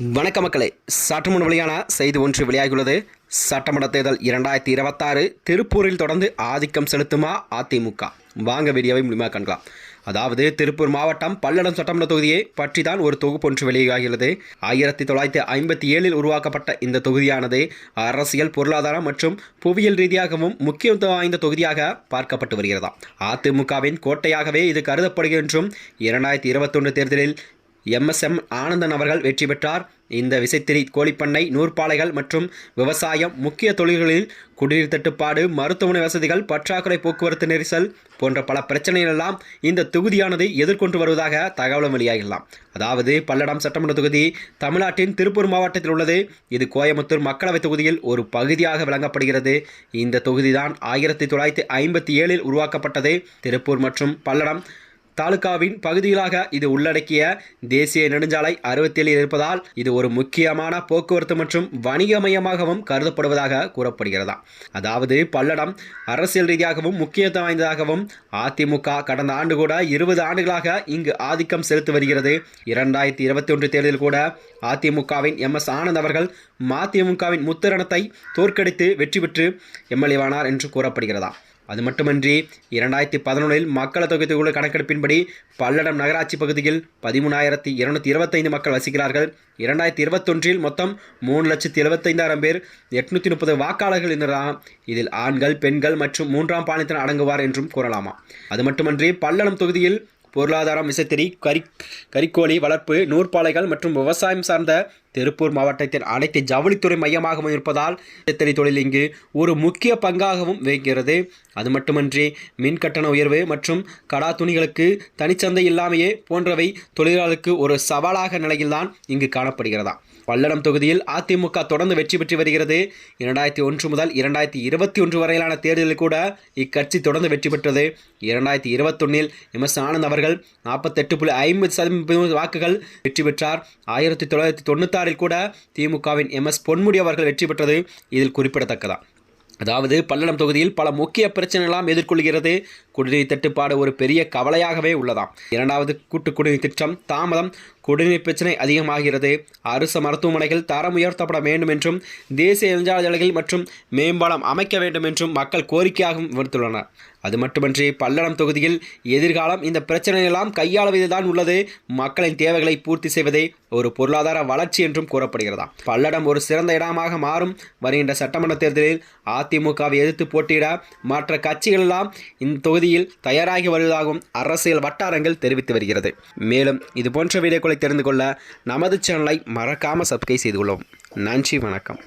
வணக்க மக்களே சட்டமன்ற வெளியான செய்தி ஒன்று வெளியாகியுள்ளது. சட்டமன்ற தேர்தல் இரண்டாயிரத்தி இருபத்தாறு திருப்பூரில் தொடர்ந்து ஆதிக்கம் செலுத்துமா அதிமுக? வாங்க வீடியோவை முழுமையாக காணலாம் அதாவது திருப்பூர் மாவட்டம் பல்லடம் சட்டமன்ற தொகுதியை பற்றி தான் ஒரு தொகுப்பு ஒன்று வெளியாகிறது ஆயிரத்தி தொள்ளாயிரத்தி ஐம்பத்தி ஏழில் உருவாக்கப்பட்ட இந்த தொகுதியானது அரசியல் பொருளாதாரம் மற்றும் புவியியல் ரீதியாகவும் முக்கியத்துவம் வாய்ந்த தொகுதியாக பார்க்கப்பட்டு வருகிறதாம். அதிமுகவின் கோட்டையாகவே இது கருதப்படுகின்றும் இரண்டாயிரத்தி இருபத்தொன்று தேர்தலில் எம்எஸ்எம் ஆனந்தன் அவர்கள் வெற்றி பெற்றார். இந்த விசைத்திரி கோழிப்பண்ணை நூற்பாலைகள் மற்றும் விவசாயம் முக்கிய தொழில்களில் குடிநீர் தட்டுப்பாடு மருத்துவமனை வசதிகள் பற்றாக்குறை போக்குவரத்து நெரிசல் போன்ற பல பிரச்சனைகள் எல்லாம் இந்த தொகுதியானது எதிர்கொண்டு வருவதாக தகவலும் வெளியாகலாம் அதாவது பல்லடம் சட்டமன்ற தொகுதி தமிழ்நாட்டின் திருப்பூர் மாவட்டத்தில் உள்ளது. இது கோயம்புத்தூர் மக்களவைத் தொகுதியில் ஒரு பகுதியாக விளங்கப்படுகிறது. இந்த தொகுதிதான் ஆயிரத்தி தொள்ளாயிரத்தி ஐம்பத்தி ஏழில் உருவாக்கப்பட்டது. திருப்பூர் மற்றும் பல்லடம் தாலுகாவின் பகுதிகளாக இது உள்ளடக்கிய தேசிய நெடுஞ்சாலை அறுபத்தேழு இருப்பதால் இது ஒரு முக்கியமான போக்குவரத்து மற்றும் வணிக மையமாகவும் கருதப்படுவதாக கூறப்படுகிறதா? அதாவது பல்லடம் அரசியல் ரீதியாகவும் முக்கியத்துவம் வாய்ந்ததாகவும் அதிமுக கடந்த ஆண்டு கூட இருபது ஆண்டுகளாக இங்கு ஆதிக்கம் செலுத்தி வருகிறது. இரண்டாயிரத்தி இருபத்தி ஒன்று தேர்தலில் கூட அதிமுகவின் எம். எஸ். ஆனந்த் அவர்கள் மதிமுகவின் முத்திரணத்தை தோற்கடித்து வெற்றி பெற்று எம்எல்ஏவானார் என்று கூறப்படுகிறதா? அது மட்டுமன்றி இரண்டாயிரத்தி பதினொன்றில் மக்கள் தொகை தொகுதி கணக்கெடுப்பின்படி பல்லடம் நகராட்சி பகுதியில் பதிமூணாயிரத்தி இருநூத்தி இருபத்தைந்து மக்கள் வசிக்கிறார்கள். இரண்டாயிரத்தி இருபத்தொன்றில் மொத்தம் மூணு லட்சத்தி எழுபத்தைந்தாயிரம் பேர் எட்நூற்றி முப்பது வாக்காளர்கள் இருந்ததாம் இதில் ஆண்கள் பெண்கள் மற்றும் மூன்றாம் பாலினத்தினர் அடங்குவார் என்றும் கூறலாமா? அது மட்டுமன்றி பல்லடம் தொகுதியில் பொருளாதாரம் விசைத்தறி கறி கறிக்கோழி வளர்ப்பு நூற்பாலைகள் மற்றும் விவசாயம் சார்ந்த திருப்பூர் மாவட்டத்தின் அனைத்து ஜவுளித்துறை மையமாகவும் இருப்பதால் விசைத்தறி தொழில் இங்கு ஒரு முக்கிய பங்காகவும் வகிக்கிறது அது மட்டுமன்றி மின் கட்டண உயர்வு மற்றும் கடா துணிகளுக்கு தனிச்சந்தை இல்லாமையே போன்றவை தொழிலாளருக்கு ஒரு சவாலாக நிலையில்தான் இங்கு காணப்படுகிறதா. பல்லடம் தொகுதியில் அதிமுக தொடர்ந்து வெற்றி பெற்று வருகிறது. இரண்டாயிரத்தி ஒன்று முதல் இரண்டாயிரத்தி இருபத்தி ஒன்று வரையிலான தேர்தலில் கூட இக்கட்சி தொடர்ந்து வெற்றி பெற்றது. இரண்டாயிரத்தி இருபத்தொன்னில் எம்எஸ் ஆனந்த் அவர்கள் நாற்பத்தெட்டு புள்ளி ஐம்பது சதவீத வாக்குகள் வெற்றி பெற்றார். ஆயிரத்தி தொள்ளாயிரத்தி தமிழ்நாட்டில் கூட திமுகவின் எம் எஸ் பொன்முடி அவர்கள் வெற்றி பெற்றது இதில் குறிப்பிடத்தக்கதா. அதாவது பல்லடம் தொகுதியில் பல முக்கிய பிரச்சனைகளாம் எதிர்கொள்கிறது. குடிநீர் தட்டுப்பாடு ஒரு பெரிய கவலையாகவே உள்ளதாம். இரண்டாவது கூட்டு குடிநீர் திட்டம் தாமதம். குடிநீர் பிரச்சனை அதிகமாகிறது. அரசு மருத்துவமனைகள் தரம் உயர்த்தப்பட வேண்டும் என்றும் தேசிய நெடுஞ்சாலைகள் மற்றும் மேம்பாலம் அமைக்க வேண்டும் என்றும் மக்கள் கோரிக்கையாகவும் விடுத்துள்ளனர். அது மட்டுமன்றி பல்லடம் தொகுதியில் எதிர்காலம் இந்த பிரச்சனையெல்லாம் கையாளுவதுதான் உள்ளது. மக்களின் தேவைகளை பூர்த்தி செய்வதே ஒரு பொருளாதார வளர்ச்சி என்றும் கூறப்படுகிறதா? பல்லடம் ஒரு சிறந்த இடமாக மாறும். வருகின்ற சட்டமன்ற தேர்தலில் அதிமுகவை எதிர்த்து போட்டியிட மற்ற கட்சிகள் எல்லாம் இந்த தொகுதியில் தயாராகி வருவதாகவும் அரசியல் வட்டாரங்கள் தெரிவித்து வருகிறது. மேலும் இது போன்ற வீடியோக்களை தெரிந்து கொள்ள நமது சேனலை மறக்காமல் சப்ஸ்கிரைப் செய்து கொள்ளும் நன்றி வணக்கம்.